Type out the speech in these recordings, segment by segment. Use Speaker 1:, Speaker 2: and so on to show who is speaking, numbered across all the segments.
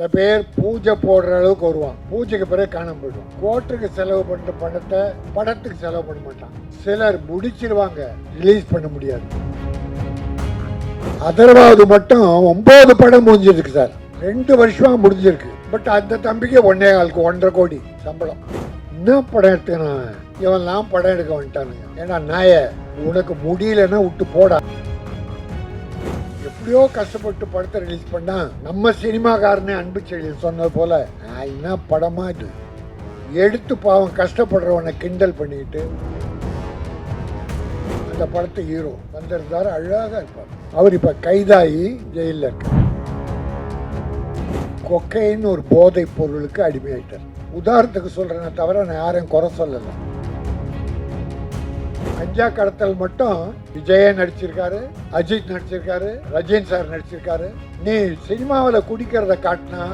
Speaker 1: சில பேர் பூஜை போடுற அளவுக்கு வருவான் பூஜைக்கு பிறகு காணாம போயிடுவான் கோர்ட்டுக்கு செலவு பண்ற பணத்தை படத்துக்கு செலவு பண்ண மாட்டான் சிலர் முடிச்சிருவாங்க. ரிலீஸ் பண்ண முடியாது. அதர்வாவது மட்டும் ஒன்பது படம் முடிஞ்சிருக்கு சார். ரெண்டு வருஷமா முடிஞ்சிருக்கு. பட் அந்த தம்பிக்கு ஒன்னே காலுக்கு ஒன்றரை கோடி சம்பளம். என்ன படம் எடுத்துக்கிறான்? இவன்லாம் படம் எடுக்க வந்துட்டானுங்க. ஏன்னா நாய உனக்கு முடியலன்னா விட்டு போடா. எப்படியோ கஷ்டப்பட்டு படத்தை ரிலீஸ் பண்ணால் நம்ம சினிமாக்காரனே அன்பு செழியன் சொன்னது போல் நான் என்ன படமா இது? எடுத்து பாவம் கஷ்டப்படுறவனை கிண்டல் பண்ணிட்டு அந்த படத்தை ஹீரோ வந்திருந்தார் அழகாக இருப்பார். அவர் இப்போ கைதாகி ஜெயிலில் இருக்கார். கொக்கைன்னு ஒரு போதைப் பொருளுக்கு அடிமையாயிட்டார். உதாரணத்துக்கு சொல்றேனே தவிர நான் யாரையும் குறை சொல்லலை. கஞ்சா கடத்தல் மட்டும் விஜயன் நடிச்சிருக்காரு அஜித் நடிச்சிருக்காரு ரஜினி சார் நடிச்சிருக்காரு. நீ சினிமாவில் குடிக்கிறத காட்டினா?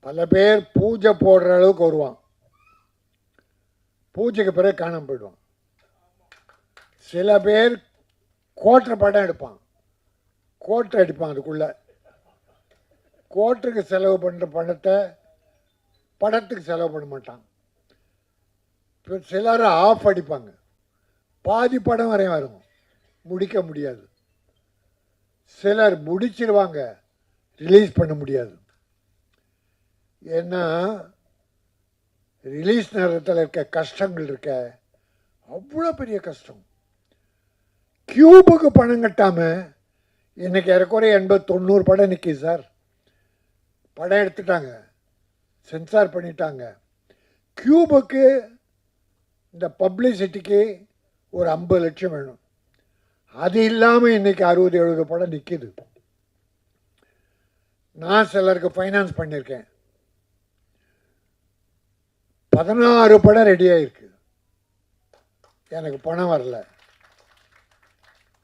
Speaker 1: பல பேர் பூஜை போடுற அளவுக்கு வருவான். பூஜைக்கு பிறகு காணாமல் போயிடுவான். சில பேர் கோட்டை படம் எடுப்பான். கோட்டை அடிப்பான் அதுக்குள்ள. கோட்டுக்கு செலவு பண்ணுற பணத்தை படத்துக்கு செலவு பண்ண மாட்டாங்க. இப்போ சிலர் ஆஃப் அடிப்பாங்க. பாதி படம் வரையும் வரும். முடிக்க முடியாது. சிலர் முடிச்சிருவாங்க. ரிலீஸ் பண்ண முடியாது. ஏன்னா ரிலீஸ் நேரத்தில் இருக்க கஷ்டங்கள் இருக்க அவ்வளோ பெரிய கஷ்டம். கியூபுக்கு பணம் கட்டாமல் இன்றைக்கி ஏறக்குறைய எண்பது தொண்ணூறு படம் நிற்கிது சார். படம் எடுத்துட்டாங்க. சென்சார் பண்ணிட்டாங்க. கியூபுக்கு இந்த பப்ளிசிட்டிக்கு ஒரு ஐம்பது லட்சம் வேணும். அது இல்லாமல் இன்னைக்கு அறுபது எழுபது படம் நிற்கிது நான் சிலருக்கு ஃபைனான்ஸ் பண்ணியிருக்கேன். பதினாறு படம் ரெடியாக இருக்கு எனக்கு பணம் வரல.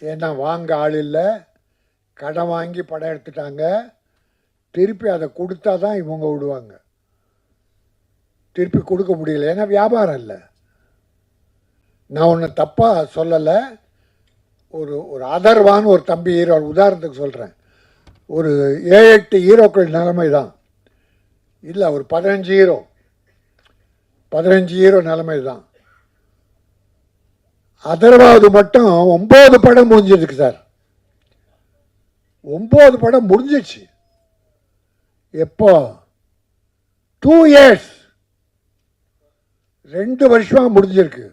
Speaker 1: ஏன்னா வாங்க ஆள் இல்லை. கடன் வாங்கி படம் எடுத்துட்டாங்க. திருப்பி அதை கொடுத்தா தான் இவங்க விடுவாங்க. திருப்பி கொடுக்க முடியல. ஏன்னா வியாபாரம் இல்லை. நான் ஒன்று தப்பாக சொல்லலை. ஒரு ஒரு அதர்வான்னு ஒரு தம்பி ஹீரோ உதாரணத்துக்கு சொல்கிறேன் ஒரு ஏழு எட்டு ஹீரோக்கள் நிலைமை தான். இல்லை ஒரு பதினஞ்சு ஹீரோ. பதினஞ்சு ஹீரோ நிலைமை தான். அதர்வாவது மட்டும் ஒம்பது படம் முடிஞ்சிருக்கு சார். ஒம்பது படம் முடிஞ்சிச்சு. எப்போ? டூ இயர்ஸ் ரெண்டு வருஷமாக முடிஞ்சிருக்கு.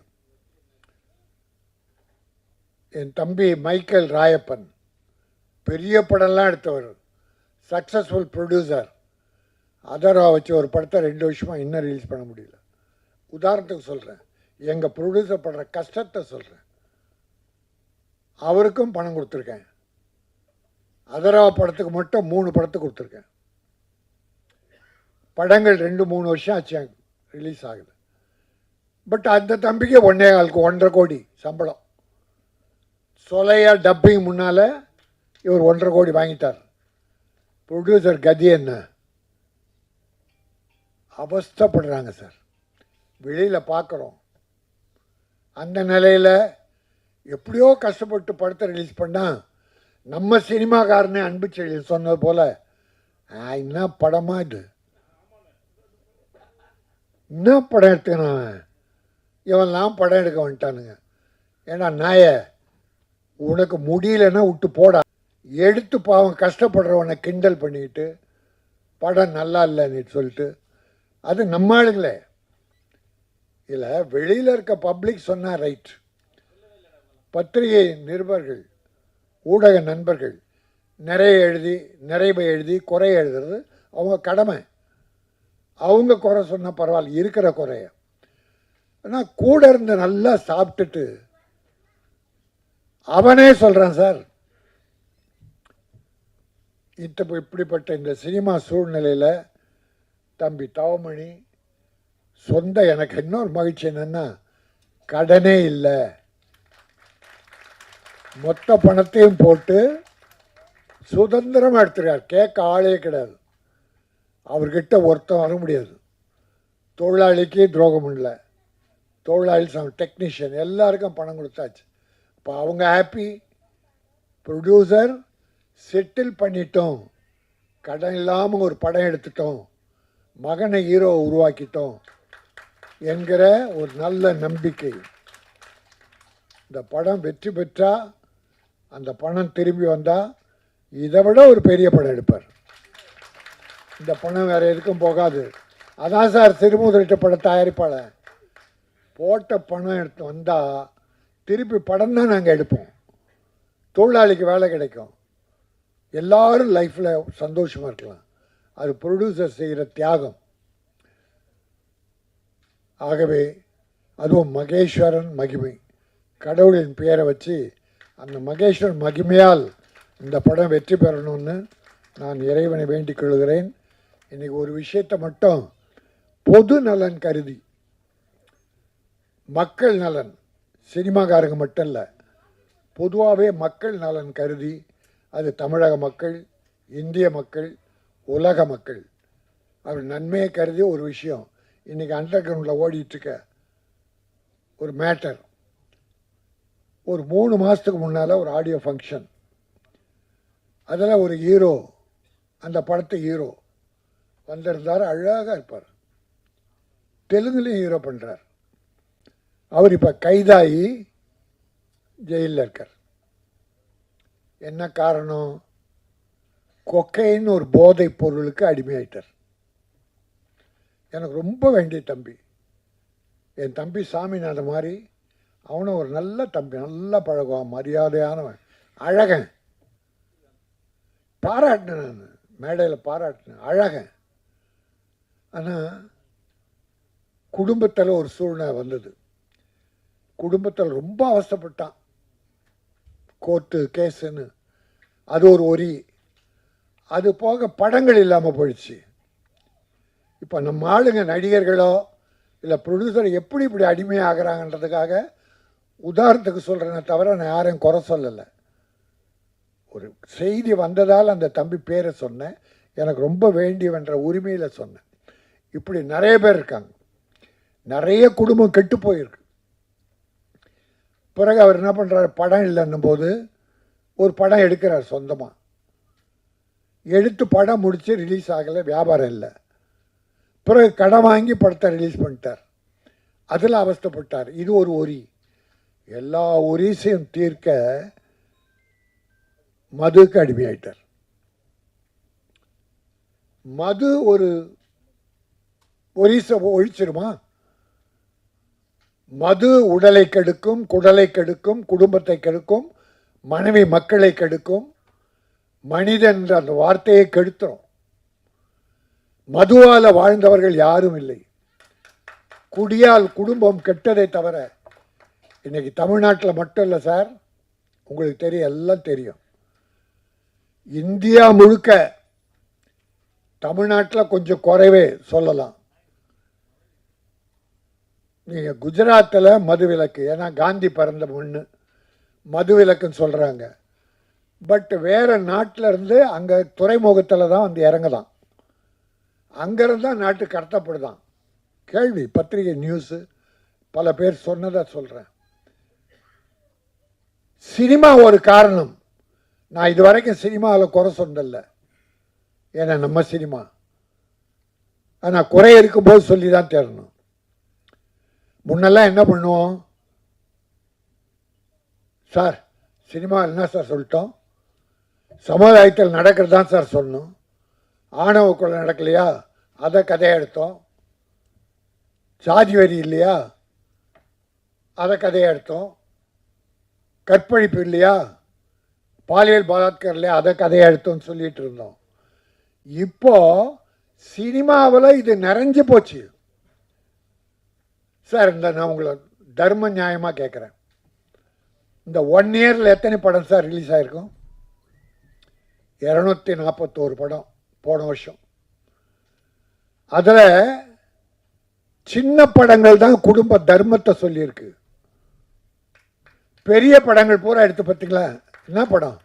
Speaker 1: என் தம்பி மைக்கேல் ராயப்பன் பெரிய படம்லாம் எடுத்தவர் சக்ஸஸ்ஃபுல் ப்ரொடியூசர். அதரா வச்சு ஒரு படத்தை ரெண்டு வருஷமாக இன்னும் ரிலீஸ் பண்ண முடியல. உதாரணத்துக்கு சொல்கிறேன் எங்கள் ப்ரொடியூசர் படுற கஷ்டத்தை சொல்கிறேன் அவருக்கும் பணம் கொடுத்துருக்கேன். அதரா படத்துக்கு மட்டும் மூணு படத்துக்கு கொடுத்துருக்கேன். படங்கள் ரெண்டு மூணு வருஷம் ஆச்சு ரிலீஸ் ஆகுது. பட் அந்த தம்பிக்கு ஒன்றே காலுக்கு ஒன்றரை கோடி சம்பளம். சொலையா டப்பிங் முன்னால் இவர் ஒன்றரை கோடி வாங்கிட்டார். ப்ரொடியூசர் கதி என்ன? அவஸ்தப்படுறாங்க சார். வெளியில் பார்க்குறோம் அந்த நிலையில் எப்படியோ கஷ்டப்பட்டு படத்தை ரிலீஸ் பண்ணால் நம்ம சினிமாக்காரனே அன்பு செழியன் சொன்னது போல் "ஆ, என்ன படமா இது? என்ன படம் எடுத்துக்கிறான் அவன்? இவன்லாம் படம் எடுக்க வந்துட்டானுங்க. ஏன்னா நாய உனக்கு முடியலன்னா விட்டு போடா. எடுத்து பாவம் கஷ்டப்படுறவனை கிண்டல் பண்ணிக்கிட்டு படம் நல்லா இல்லைன்னு சொல்லிட்டு அது நம்ம ஆளுங்களே. இல்லை வெளியில் இருக்க பப்ளிக் சொன்னால் ரைட் பத்திரிகை நிருபர்கள் ஊடக நண்பர்கள் நிறைய எழுதி நிறைய எழுதி குறை எழுதுறது அவங்க கடமை. அவங்க குறை சொன்னால் பரவாயில்ல இருக்கிற குறைய. ஆனால் கூட இருந்து நல்லா சாப்பிட்டுட்டு அவனே சொல்கிறான் சார் இத்த இப்படிப்பட்ட இந்த சினிமா சூழ்நிலையில் தம்பி தவமணி சொந்த எனக்கு இன்னொரு மகிழ்ச்சி என்னென்னா கடனே இல்லை. மொத்த பணத்தையும் போட்டு சுதந்திரமாக எடுத்துருக்கார். கேட்க ஆளே கிடையாது. அவர்கிட்ட ஒருத்தன் வர முடியாது. தொழிலாளிக்கு துரோகம் இல்லை. தொழிலாளி டெக்னீஷியன் எல்லாருக்கும் பணம் கொடுத்தாச்சு. இப்போ அவங்க ஹாப்பி ப்ரொடியூசர் செட்டில் பண்ணிட்டோம். கடன் இல்லாமல் ஒரு படம் எடுத்துட்டோம். மகனை ஹீரோ உருவாக்கிட்டோம். என்கிற ஒரு நல்ல நம்பிக்கை. இந்த படம் வெற்றி பெற்றால் அந்த பணம் திரும்பி வந்தால் இதை விட ஒரு பெரிய படம் எடுப்பார். இந்த பணம் வேறு எதுக்கும் போகாது. அதான் சார் திருமுதலிட்ட பட தயாரிப்பாளர். போட்ட பணம் எடுத்து வந்தால் திருப்பி படம் தான் நாங்கள் எடுப்போம். தொழிலாளிக்கு வேலை கிடைக்கும். எல்லாரும் லைஃப்பில் சந்தோஷமாக இருக்கலாம். அது ப்ரொடியூசர் செய்கிற தியாகம். ஆகவே அதுவும் மகேஸ்வரன் மகிமை. கடவுளின் பெயரை வச்சு அந்த மகேஸ்வரன் மகிமையால் இந்த படம் வெற்றி பெறணும்னு நான் இறைவனை வேண்டிக் கொள்கிறேன். இன்றைக்கி ஒரு விஷயத்தை மட்டும் பொது நலன் கருதி மக்கள் நலன். சினிமாக்காரங்க மட்டும் இல்லை பொதுவாகவே மக்கள் நலன் கருதி அது தமிழக மக்கள் இந்திய மக்கள் உலக மக்கள். அவர் நன்மையை கருதி ஒரு விஷயம். இன்றைக்கி அண்டர் கிரவுண்டில் ஓடிட்டுருக்க ஒரு மேட்டர் ஒரு மூணு மாதத்துக்கு முன்னால் ஒரு ஆடியோ ஃபங்க்ஷன் அதில் ஒரு ஹீரோ அந்த படத்து ஹீரோ வந்திருந்தார் அழகாக இருப்பார். தெலுங்குலேயும் ஹீரோ பண்ணுறார் அவர் இப்போ கைதாகி ஜெயிலில் இருக்கார். என்ன காரணம்? கொக்கைன்னு ஒரு போதைப் பொருளுக்கு அடிமையாயிட்டார். எனக்கு ரொம்ப வேண்டிய தம்பி. என் தம்பி சாமிநாத மாதிரி அவனும் ஒரு நல்ல தம்பி நல்லா பழகுவான் மரியாதையானவன் அழகன். பாராட்டினேன் நான். மேடையில் பாராட்டினேன். அழகன். ஆனால் குடும்பத்தில் ஒரு சூழ்நிலை வந்தது. குடும்பத்தில் ரொம்ப அவஸ்தைப்பட்டான். கோர்ட்டு கேஸுன்னு. அது ஒரு ஒரி. அது போக படங்கள் இல்லாமல் போயிடுச்சு. இப்போ நம்ம ஆளுங்க நடிகர்களோ இல்லை ப்ரொடியூசர் எப்படி இப்படி அடிமையாகிறாங்கன்றதுக்காக உதாரணத்துக்கு சொல்கிறேனே தவிர நான் யாரையும் குறை சொல்லலை. ஒரு செய்தி வந்ததால் அந்த தம்பி பேரை சொன்னேன். எனக்கு ரொம்ப வேண்டியவன்ற உரிமையில் சொன்னேன். இப்படி நிறைய பேர் இருக்காங்க. நிறைய குடும்பம் கெட்டு போயிருக்கு. பிறகு அவர் என்ன பண்ணுறாரு படம் இல்லைன்னும் போது ஒரு படம் எடுக்கிறார் சொந்தமாக எடுத்து படம் முடித்து ரிலீஸ் ஆகலை வியாபாரம் இல்லை. பிறகு கடன் வாங்கி படத்தை ரிலீஸ் பண்ணிட்டார். அதில் அவஸ்தைப்பட்டார். இது ஒரு ஒரி. எல்லா ஒரிசையும் தீர்க்க மதுக்கு அடிமையாயிட்டார் மது ஒரு ஒரிசை ஒழிச்சிருமா? மது உடலை கெடுக்கும் குடலை கெடுக்கும் குடும்பத்தை கெடுக்கும் மனைவி மக்களை கெடுக்கும் மனிதன் என்ற அந்த வார்த்தையை கெடுத்துரும். மதுவால் வாழ்ந்தவர்கள் யாரும் இல்லை. குடியால் குடும்பம் கெட்டதை தவிர இன்றைக்கி தமிழ்நாட்டில் மட்டும் இல்லை சார் உங்களுக்கு தெரியும் எல்லாம் தெரியும். இந்தியா முழுக்க தமிழ்நாட்டில் கொஞ்சம் குறைவே சொல்லலாம். நீங்கள் குஜராத்தில் மதுவிலக்கு ஏன்னா காந்தி பிறந்த மண்ணு மது விலக்குன்னு சொல்கிறாங்க பட் வேறு நாட்டில் இருந்து அங்கே துறைமுகத்தில் தான் வந்து இறங்குதான். அங்கேருந்து தான் நாட்டு கடத்தப்படுதான். கேள்வி பத்திரிகை நியூஸு பல பேர் சொன்னதை சொல்கிறேன் சினிமா ஒரு காரணம். நான் இது வரைக்கும் சினிமாவில் குறை சொன்னதில்ல. ஏன்னா நம்ம சினிமா. ஆனால் குறை இருக்கும்போது சொல்லி தான் தேரணும். முன்னெல்லாம் என்ன பண்ணுவோம்? சார் சினிமா என்ன சார் சொல்லிட்டோம்? சமுதாயத்தில் நடக்கிறது தான் சார் சொன்னோம் ஆணவ கொலை நடக்கலையா? அதை கதையை எடுத்தோம் சாதி வரி இல்லையா? அதை கதையை எடுத்தோம் கற்பழிப்பு இல்லையா? பாலியல் பலாத்காரம் இல்லையா? அதை கதையை எடுத்தோம்னு சொல்லிட்டு இருந்தோம். இப்போ சினிமாவில் இது நிறைஞ்சு போச்சு. சார் இந்த நான் உங்களை தர்ம நியாயமாக கேட்குறேன் இந்த ஒன் இயரில் எத்தனை படம் சார் ரிலீஸ் ஆகிருக்கும் இரநூத்தி நாற்பத்தோரு படம் போன வருஷம். அதில் சின்ன படங்கள் தான் குடும்ப தர்மத்தை சொல்லியிருக்கு. பெரிய படங்கள் பூரா எடுத்து பார்த்தீங்களா என்ன படம்?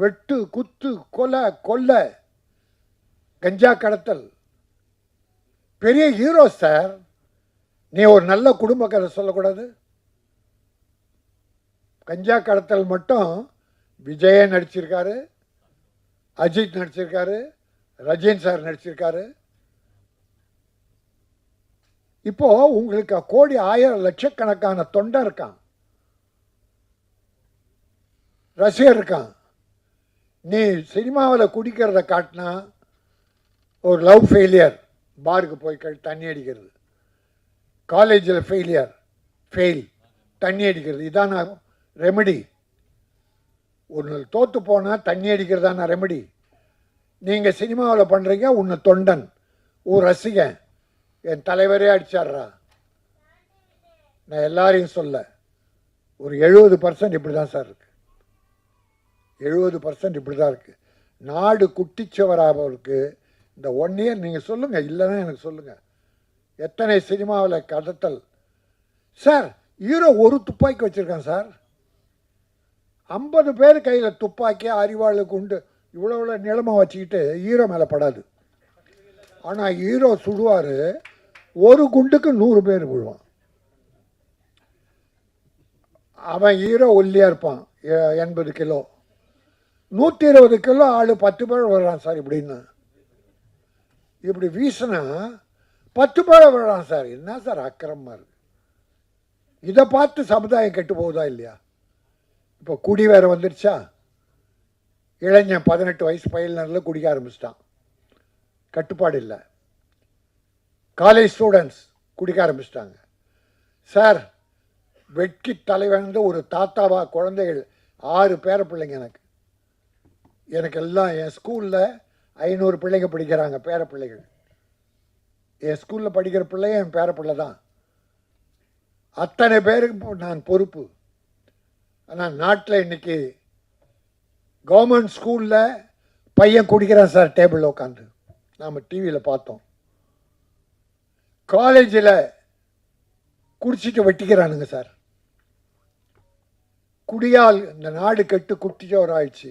Speaker 1: வெட்டு குத்து கொலை கொல்ல கஞ்சா கடத்தல். பெரிய ஹீரோ சார். நீ ஒரு நல்ல குடும்ப கதை சொல்லக்கூடாது. கஞ்சா கடத்தல் மட்டும் விஜய நடிச்சிருக்காரு அஜித் நடிச்சிருக்காரு ரஜின் சார் நடிச்சிருக்காரு. இப்போ உங்களுக்கு கோடி ஆயிரம் லட்சக்கணக்கான தொண்டை இருக்கான். ரசிகர் இருக்கான். நீ சினிமாவில் குடிக்கிறத காட்டினா ஒரு லவ் ஃபெயிலியர் பாருக்கு போய் தண்ணி அடிக்கிறது. காலேஜில் ஃபெயிலியர் ஃபெயில் தண்ணி அடிக்கிறது இதான் ரெமெடி ஒன்று தோற்று போனால் தண்ணி அடிக்கிறதான ரெமெடி நீங்கள் சினிமாவில் பண்ணுறீங்க உன்னை தொண்டன் ஒரு ரசிகன். என் தலைவரே அடிச்சாடுறா நான் எல்லாரையும் சொல்ல ஒரு எழுபது பர்சன்ட் இப்படி தான் சார் இருக்கு. எழுபது பர்சன்ட் இப்படி தான் இருக்குது நாடு குட்டிச்சவராக இருக்குது இந்த ஒன் இயர் நீங்கள் சொல்லுங்கள் இல்லைன்னா எனக்கு சொல்லுங்கள் எத்தனை சினிமாவில் கடத்தல்? சார் ஹீரோ ஒரு துப்பாக்கி வச்சுருக்கான் சார் ஐம்பது பேர் கையில் துப்பாக்கி அறிவாளு குண்டு இவ்வளோ இவ்வளோ நிலமை வச்சுக்கிட்டு ஹீரோ மேலே படாது. ஆனால் ஹீரோ சுடுவார் ஒரு குண்டுக்கு நூறு பேர் விழுவான். அவன் ஹீரோ ஒல்லியாக இருப்பான் எ- எண்பது கிலோ. நூற்றி இருபது கிலோ ஆள் பத்து பேர் வர்றான் சார் இப்படின்னு. இப்படி வீசினா பத்து பேர் வர்றான் சார். என்ன சார் அக்கிரமமாக இருக்கு? இதை பார்த்து சமுதாயம் கெட்டு போகுதா இல்லையா? இப்போ குடி வேறு வந்துடுச்சா இளைஞன் பதினெட்டு வயசு பயிலினரில் குடிக்க ஆரம்பிச்சிட்டான். கட்டுப்பாடு இல்லை. காலேஜ் ஸ்டூடெண்ட்ஸ் குடிக்க ஆரம்பிச்சிட்டாங்க. சார் வெட்கி தலைவந்து ஒரு தாத்தாவா குழந்தைகள் ஆறு பேர பிள்ளைங்க எனக்கு. எனக்கு எல்லாம் என் ஸ்கூலில் ஐநூறு பிள்ளைங்க படிக்கிறாங்க பேர பிள்ளைகள். என் ஸ்கூலில் படிக்கிற பிள்ளைய என் பேர பிள்ளை தான். அத்தனை பேருக்கு நான் பொறுப்பு. ஆனால் நாட்டில் இன்றைக்கி கவர்மெண்ட் ஸ்கூலில் பையன் குடிக்கிறான் சார் டேபிளில் உட்காந்து நாம் டிவியில் பார்த்தோம். காலேஜில் குடிச்சிட்டு வெட்டிக்கிறானுங்க சார். குடியால் இந்த நாடு கெட்டு குட்டிச்சோர் ஆயிடுச்சு.